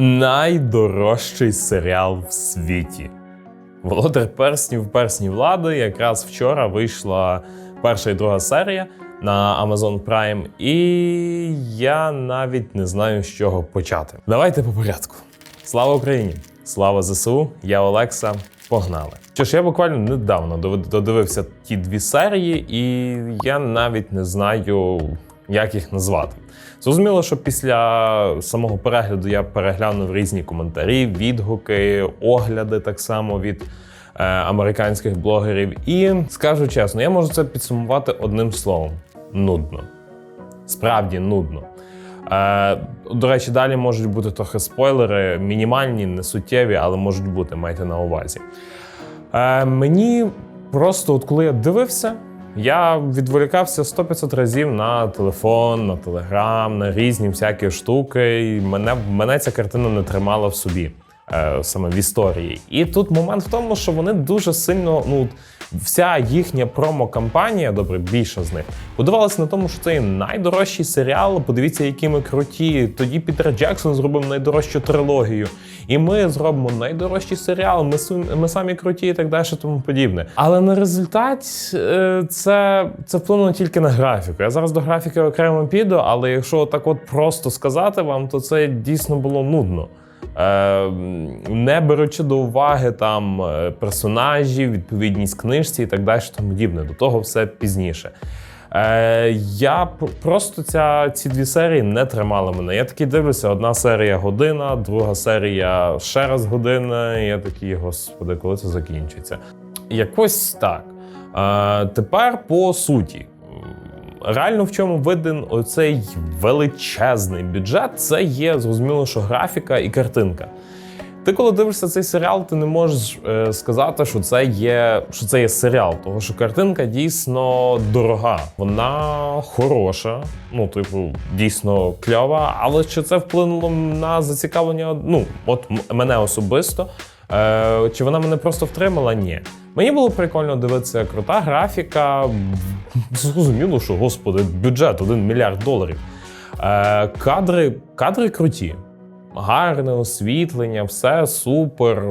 найдорожчий серіал в світі. Володар перснів персні влади. Якраз вчора вийшла перша і друга серія на Amazon Prime, і я навіть не знаю, з чого почати. Давайте по порядку. Слава Україні! Слава ЗСУ! Я Олекса. Погнали! Що ж, я буквально недавно додивився ті дві серії, і я навіть не знаю, як їх назвати. Зрозуміло, що після самого перегляду я переглянув різні коментарі, відгуки, огляди так само від е, американських блогерів. І скажу чесно, я можу це підсумувати одним словом: нудно. Справді нудно. Е, до речі, далі можуть бути трохи спойлери, мінімальні, несуттєві, але можуть бути, майте на увазі. Е, мені просто, от коли я дивився, я відволікався 100-500 разів на телефон, на телеграм, на різні всякі штуки. І мене, мене ця картина не тримала в собі. Е, Саме в історії, і тут момент в тому, що вони дуже сильно, ну вся їхня промо-кампанія, добре, більша з них, будувалася на тому, що це найдорожчий серіал. Подивіться, які ми круті. Тоді Пітер Джексон зробив найдорожчу трилогію, і ми зробимо найдорожчий серіал. Ми ми самі круті і так далі, тому подібне. Але на результат е, це, це вплинуло тільки на графіку. Я зараз до графіки окремо піду, але якщо так от просто сказати вам, то це дійсно було нудно. Е, не беручи до уваги там е, персонажів, відповідність книжці і так далі, тому подібне. До того все пізніше. Е, я просто ця, ці дві серії не тримали мене. Я такий дивлюся: одна серія година, друга серія ще раз година. І я такий, господи, коли це закінчиться? Якось так. Е, тепер по суті. Реально, в чому виден оцей величезний бюджет, це є зрозуміло, що графіка і картинка. Ти, коли дивишся цей серіал, ти не можеш е, сказати, що це є що це є серіал, тому що картинка дійсно дорога, вона хороша, ну типу, дійсно кльова. Але чи це вплинуло на зацікавлення? Ну, от мене особисто. Е, чи вона мене просто втримала? Ні. Мені було прикольно дивитися крута графіка. Зрозуміло, що господи, бюджет 1 мільярд доларів. Е, кадри, кадри круті. Гарне освітлення, все супер.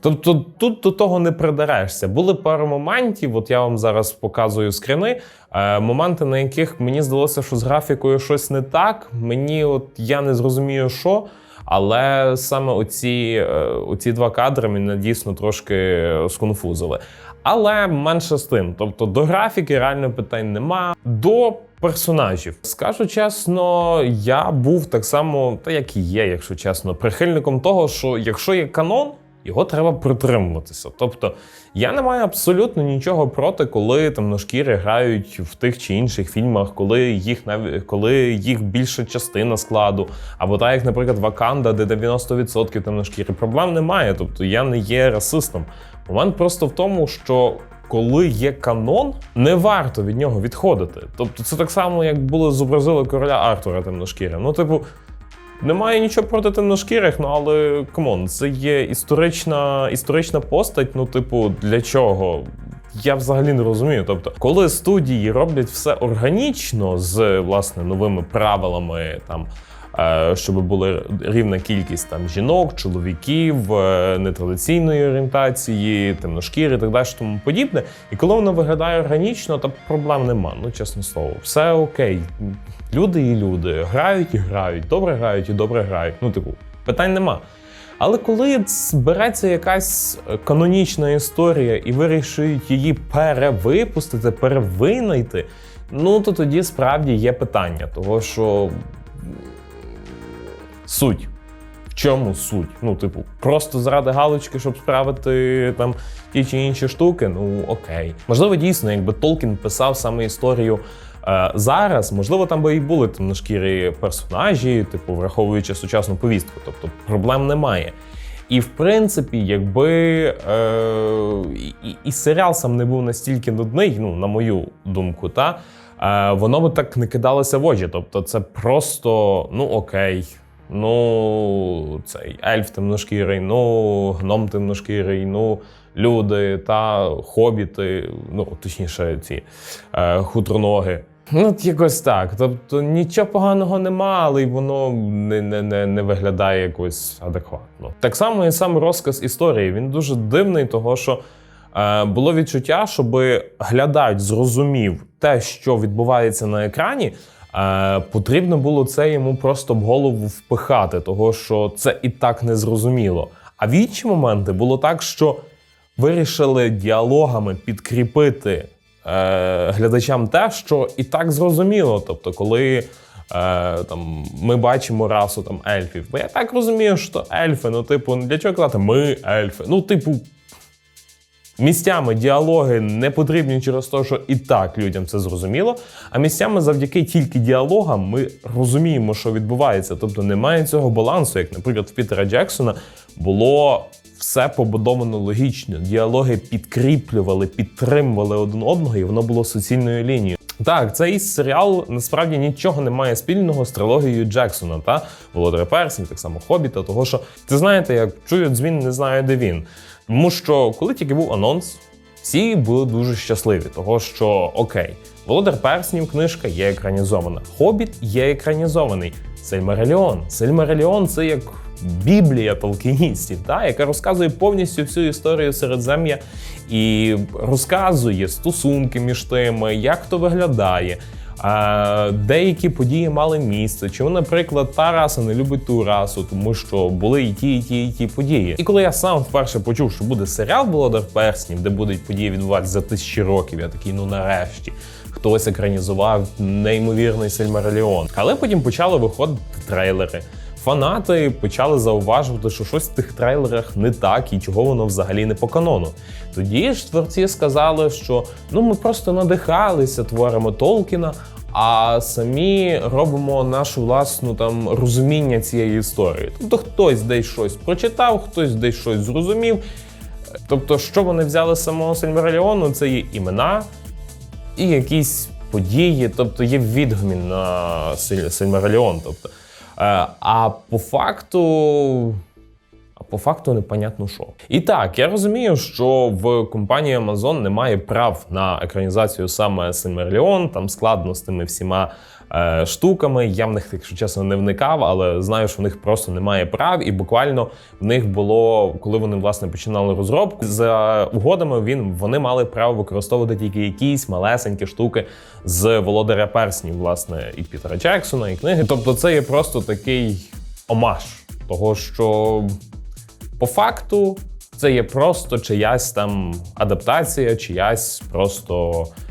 Тобто тут до того не придерешся. Були пару моментів, от я вам зараз показую скрини. Е, моменти, на яких мені здалося, що з графікою щось не так. Мені от я не зрозумію, що. Але саме оці, е, оці два кадри мене дійсно трошки сконфузили. Але менше з тим. Тобто до графіки реально питань нема. До персонажів. Скажу чесно, я був так само, та як і є, якщо чесно, прихильником того, що якщо є канон, його треба притримуватися. Тобто я не маю абсолютно нічого проти, коли темношкіри грають в тих чи інших фільмах, коли їх нав... коли їх більша частина складу, або так, як, наприклад, Ваканда, де 90% темношкіри. Проблем немає. Тобто я не є расистом. Момент просто в тому, що. Коли є канон, не варто від нього відходити. Тобто, це так само, як були зобразили короля Артура темношкірим. Ну, типу, немає нічого проти темношкірих, ну але камон, це є історична, історична постать. Ну, типу, для чого? Я взагалі не розумію. Тобто, коли студії роблять все органічно з власне новими правилами, там щоб була рівна кількість там жінок, чоловіків, е, нетрадиційної орієнтації, темношкіри і так далі, тому подібне. І коли воно виглядає органічно, то проблем нема. Ну чесне слово, все окей. Люди і люди грають і грають, добре грають і добре грають. Ну, типу, питань нема. Але коли збереться якась е, канонічна історія і вирішують її перевипустити, перевинайти, ну то тоді справді є питання, того що суть. В чому суть? Ну, типу, просто заради галочки, щоб справити там ті чи інші штуки. Ну окей. Можливо, дійсно, якби Толкін писав саме історію е, зараз, можливо, там би і були темношкірі персонажі, типу, враховуючи сучасну повістку. Тобто проблем немає. І в принципі, якби е, і, і серіал сам не був настільки нудний, ну, на мою думку, та е, воно би так не кидалося в очі. Тобто, це просто ну окей. Ну, цей ельф темношкірий, ну, гном темношкірий, ну, люди та хобіти, ну, точніше, ці е, хутроноги. Ну, якось так. Тобто нічого поганого нема, але й воно не, не, не, не виглядає якось адекватно. Так само і сам розказ історії. Він дуже дивний, того що е, було відчуття, щоб глядач зрозумів те, що відбувається на екрані. Е, потрібно було це йому просто в голову впихати, того що це і так не зрозуміло. А в інші моменти було так, що вирішили діалогами підкріпити е, глядачам те, що і так зрозуміло. Тобто, коли е, там, ми бачимо расу там ельфів, бо я так розумію, що ельфи, ну, типу, для чого казати ми ельфи? Ну, типу. Місцями діалоги не потрібні через те, що і так людям це зрозуміло. А місцями завдяки тільки діалогам ми розуміємо, що відбувається. Тобто немає цього балансу, як, наприклад, в Пітера Джексона було все побудовано логічно. Діалоги підкріплювали, підтримували один одного, і воно було суцільною лінією. Так, цей серіал насправді нічого не має спільного з трилогією Джексона та Володаря Персів, так само Хобіта, того що ти знаєте, як чую дзвін, не знаю, де він. Тому що коли тільки був анонс, всі були дуже щасливі, того що окей, Володар Перснів книжка є екранізована. Хобіт є екранізований. Сильмареліон. Сильмареліон це як біблія толкіністів, та, яка розказує повністю всю історію Середзем'я і розказує стосунки між тими, як то виглядає. А, деякі події мали місце. Чому, наприклад, та раса не любить ту расу, тому що були і ті, і ті, і ті події. І коли я сам вперше почув, що буде серіал Володар Перснів, де будуть події відбуватися за тисячі років, я такий, ну нарешті. Хтось екранізував неймовірний Сильмареліон. Але потім почали виходити трейлери. Фанати почали зауважувати, що щось в тих трейлерах не так і чого воно взагалі не по канону. Тоді ж творці сказали, що ну ми просто надихалися творами Толкіна, а самі робимо нашу власну там розуміння цієї історії. Тобто хтось десь щось прочитав, хтось десь щось зрозумів. Тобто, що вони взяли з самого Сильмареліону, це є імена і якісь події, тобто є відгумін на Сильмареліон. Тобто. Е, А по факту. По факту непонятно що. І так, я розумію, що в компанії Amazon немає прав на екранізацію саме Симерліон, там складно з тими всіма штуками. Я в них, якщо чесно, не вникав, але знаю, що в них просто немає прав, і буквально в них було, коли вони власне починали розробку, за угодами він вони мали право використовувати тільки якісь малесенькі штуки з володаря перснів, власне, і Пітера Джексона, і книги. Тобто, це є просто такий омаж того, що. По факту, це є просто чиясь там адаптація, чиясь просто е,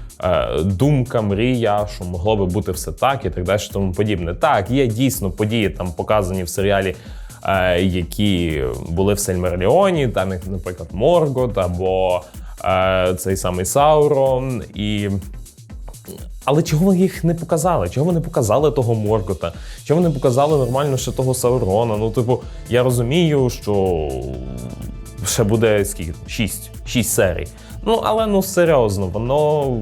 думка, мрія, що могло би бути все так і так далі, тому подібне. Так, є дійсно події там показані в серіалі, е, які були в Сельмерліоні, там, наприклад, Моргот або е, цей самий Саурон. і... Але чого ви їх не показали? Чого ви не показали того Моргота? Чого ви не показали нормально ще того Саурона? Ну, типу, я розумію, що ще буде скільки? Шість. Шість серій. Ну, але ну серйозно, воно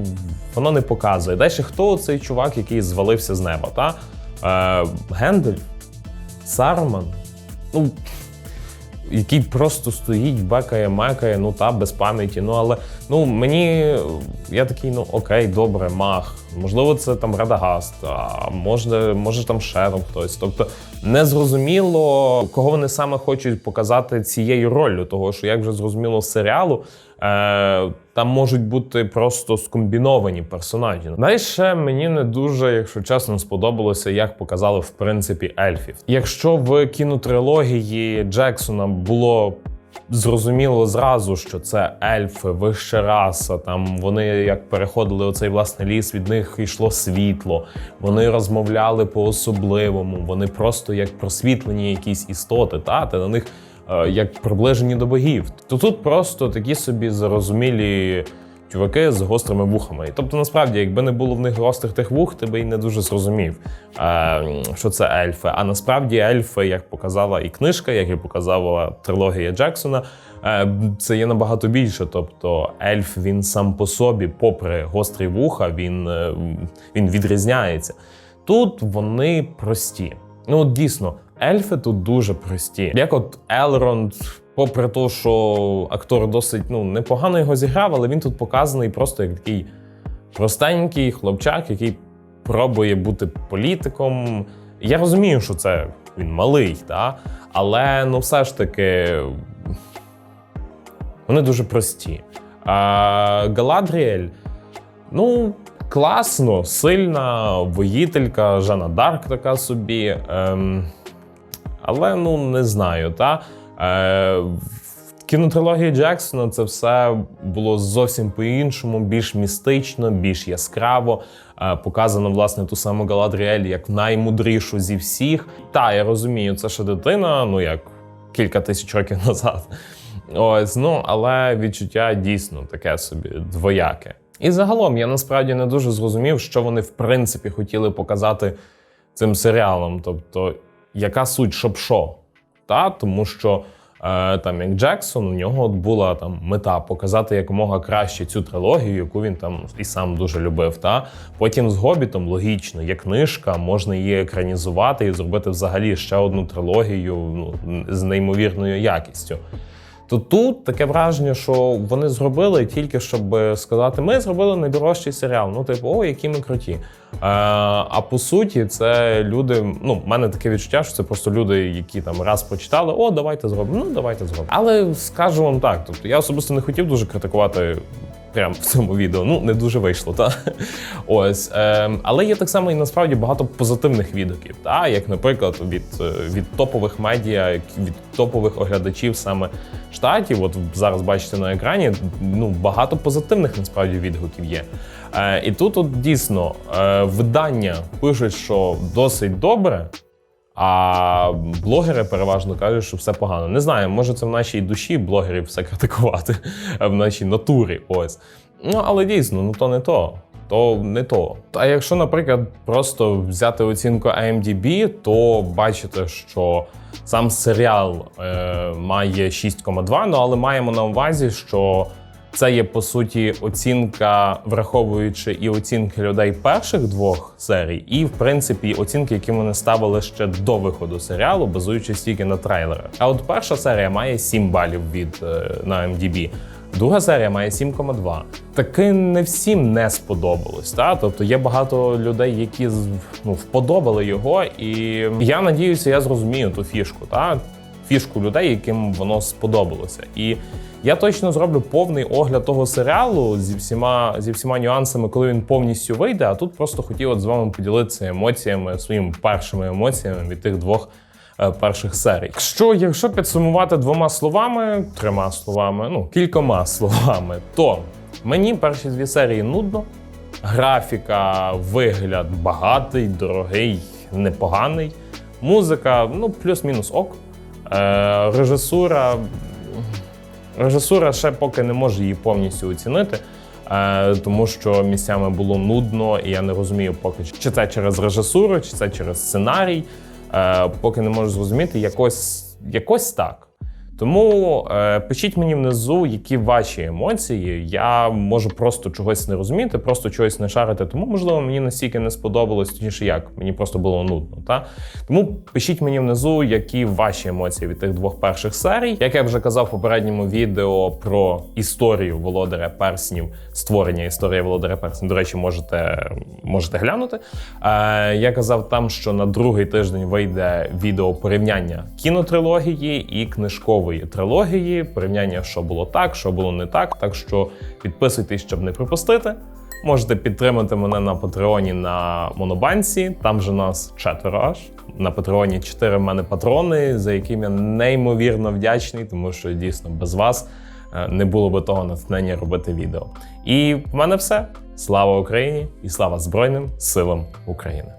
воно не показує. Далі хто цей чувак, який звалився з неба? Та? Е, Гендель? Сарман? Ну, який просто стоїть, бекає, мекає, ну та без пам'яті. Ну але ну мені я такий, ну окей, добре, мах. Можливо, це там Радагаст, а може, може там ще там хтось. Тобто незрозуміло, кого вони саме хочуть показати цією роллю, того що як вже зрозуміло з серіалу. Е, Там можуть бути просто скомбіновані персонажі. Далі мені не дуже, якщо чесно, сподобалося, як показали в принципі ельфів. Якщо в кінотрилогії Джексона було зрозуміло зразу, що це ельфи, вища раса. Там вони як переходили оцей власний ліс, від них йшло світло. Вони розмовляли по-особливому. Вони просто як просвітлені якісь істоти, та ти на них. Е, як приближені до богів, то тут просто такі собі зарозумілі чуваки з гострими вухами. Тобто, насправді, якби не було в них гострих тих вух, ти би і не дуже зрозумів, е, що це ельфи. А насправді ельфи, як показала і книжка, як і показала трилогія Джексона, е, це є набагато більше. Тобто, ельф він сам по собі, попри гострі вуха, він, він відрізняється. Тут вони прості. Ну, от дійсно. Ельфи тут дуже прості. Як от Елронд, попри те, що актор досить ну, непогано його зіграв, але він тут показаний просто як такий простенький хлопчак, який пробує бути політиком. Я розумію, що це він малий, та? але ну все ж таки вони дуже прості. А Галадріель, ну, класно, сильна воїтелька, Жанна Дарк така собі. Ем, але ну не знаю, та. Е, в кінотрилогії Джексона це все було зовсім по-іншому, більш містично, більш яскраво. Е, показано, власне, ту саму Галадріель як наймудрішу зі всіх. Та, я розумію, це ще дитина, ну як кілька тисяч років назад. Ось, ну, але відчуття дійсно таке собі двояке. І загалом я насправді не дуже зрозумів, що вони в принципі хотіли показати цим серіалом. Тобто, яка суть щоб що? Та? Тому що е, там як Джексон, у нього от була там мета показати якомога краще цю трилогію, яку він там і сам дуже любив. Та? Потім з Гобітом логічно, є книжка, можна її екранізувати і зробити взагалі ще одну трилогію ну, з неймовірною якістю. То тут таке враження, що вони зробили тільки щоб сказати: ми зробили найдорожчий серіал. Ну, типу, о, які ми круті. Е, а по суті, це люди. Ну, в мене таке відчуття, що це просто люди, які там раз почитали, о, давайте зробимо. Ну, давайте зробимо. Але скажу вам так: тобто, я особисто не хотів дуже критикувати. Прямо в цьому відео, ну не дуже вийшло, та ось. Е, але є так само і насправді багато позитивних відгуків, та як, наприклад, від е, від топових медіа, від топових оглядачів саме штатів. От зараз бачите на екрані, ну багато позитивних насправді відгуків є. Е, і тут, от дійсно, е, видання пишуть, що досить добре. А блогери переважно кажуть, що все погано. Не знаю, може це в нашій душі блогерів все критикувати, в нашій натурі. Ось. Ну, але дійсно, ну то не то. То не то. А якщо, наприклад, просто взяти оцінку IMDb, то бачите, що сам серіал е, має 6,2, ну але маємо на увазі, що це є по суті оцінка, враховуючи і оцінки людей перших двох серій, і в принципі оцінки, які вони ставили ще до виходу серіалу, базуючись тільки на трейлерах. А от перша серія має 7 балів від е, на MDB. Друга серія має 7,2. Таки не всім не сподобалось. Та? Тобто є багато людей, які ну, вподобали його, і я надіюся, я зрозумію ту фішку. Та? Фішку людей, яким воно сподобалося. І я точно зроблю повний огляд того серіалу зі всіма зі всіма нюансами, коли він повністю вийде. А тут просто хотів от з вами поділитися емоціями, своїми першими емоціями від тих двох е, перших серій. Що, якщо підсумувати двома словами, трьома словами, ну кількома словами, то мені перші дві серії нудно. Графіка, вигляд багатий, дорогий, непоганий. Музика, ну, плюс-мінус ок. Е, Режисура Режисура ще поки не може її повністю оцінити, е, тому що місцями було нудно, і я не розумію, поки чи це через режисуру, чи це через сценарій. Е, поки не можу зрозуміти, якось, якось так. Тому е, пишіть мені внизу, які ваші емоції. Я можу просто чогось не розуміти, просто чогось не шарити. Тому, можливо, мені настільки не сподобалось, точніше як, мені просто було нудно. Та? Тому пишіть мені внизу, які ваші емоції від тих двох перших серій. Як я вже казав в попередньому відео про історію володаря перснів, створення історії володаря перснів. До речі, можете можете глянути. Е, Я казав там, що на другий тиждень вийде відео порівняння кінотрилогії і книжкової трилогії, порівняння, що було так, що було не так. Так що підписуйтесь, щоб не пропустити. Можете підтримати мене на Патреоні на Монобанці. Там же нас четверо аж. На Патреоні чотири в мене патрони, за яким я неймовірно вдячний, тому що дійсно без вас е, не було би того натхнення робити відео. І в мене все. Слава Україні і слава Збройним силам України.